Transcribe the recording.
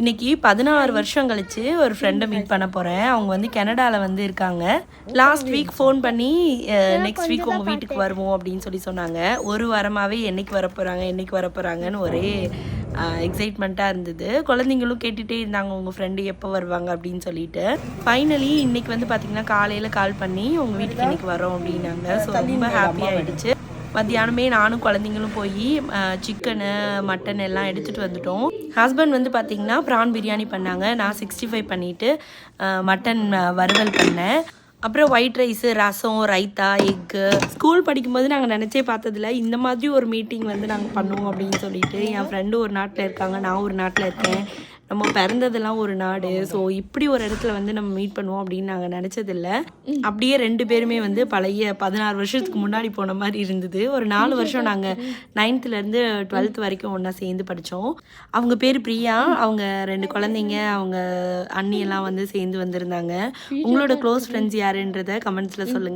இன்னைக்கு பதினாறு வருஷம் கழிச்சு ஒரு ஃப்ரெண்டை மீட் பண்ண போகிறேன் அவங்க வந்து கனடாவில் வந்து இருக்காங்க. லாஸ்ட் வீக் ஃபோன் பண்ணி நெக்ஸ்ட் வீக் உங்கள் வீட்டுக்கு வருவோம் அப்படின்னு சொல்லி சொன்னாங்க. ஒரு வாரமாகவே என்னைக்கு வர போகிறாங்க என்னைக்கு வர போகிறாங்கன்னு ஒரே எக்ஸைட்மெண்ட்டாக இருந்தது. குழந்தைங்களும் கேட்டுகிட்டே இருந்தாங்க உங்கள் ஃப்ரெண்டு எப்போ வருவாங்க அப்படின்னு சொல்லிட்டு. ஃபைனலி இன்னைக்கு வந்து பார்த்தீங்கன்னா காலையில் கால் பண்ணி உங்கள் வீட்டுக்கு இன்னைக்கு வரோம் அப்படின்னாங்க. ஸோ ரொம்ப ஹாப்பி ஆயிடுச்சு. மத்தியானமே நானும் குழந்தைங்களும் போய் சிக்கனு மட்டன் எல்லாம் எடுத்துகிட்டு வந்துட்டோம். ஹஸ்பண்ட் வந்து பார்த்திங்கன்னா ப்ரான் பிரியாணி பண்ணாங்க. நான் சிக்ஸ்டி ஃபைவ் பண்ணிவிட்டு மட்டன் வறுவல் பண்ணேன். அப்புறம் ஒயிட் ரைஸு ரசம் ரைத்தா எக்கு ஸ்கூல் படிக்கும்போது நாங்கள் நினச்சே பார்த்ததில்ல இந்த மாதிரி ஒரு மீட்டிங் வந்து நாங்கள் பண்ணுவோம் அப்படின்னு சொல்லிட்டு என் ஃப்ரெண்டு ஒரு நாட்டில் இருக்காங்க நான் ஒரு நாட்டில் இருக்கேன். நம்ம பிறந்ததெல்லாம் ஒரு நாடு. ஸோ இப்படி ஒரு இடத்துல வந்து நம்ம மீட் பண்ணுவோம் அப்படின்னு நாங்கள் நினச்சதில்ல. அப்படியே ரெண்டு பேருமே வந்து பழைய பதினாறு வருஷத்துக்கு முன்னாடி போன மாதிரி இருந்தது. ஒரு நாலு வருஷம் நாங்கள் நைன்த்துலேருந்து டுவெல்த் வரைக்கும் ஒன்றா சேர்ந்து படித்தோம் அவங்க பேர் பிரியா அவங்க ரெண்டு குழந்தைங்க அவங்க அண்ணி எல்லாம் வந்து சேர்ந்து வந்திருந்தாங்க. உங்களோட க்ளோஸ் ஃப்ரெண்ட்ஸ் யாருன்றத கமெண்ட்ஸில் சொல்லுங்கள்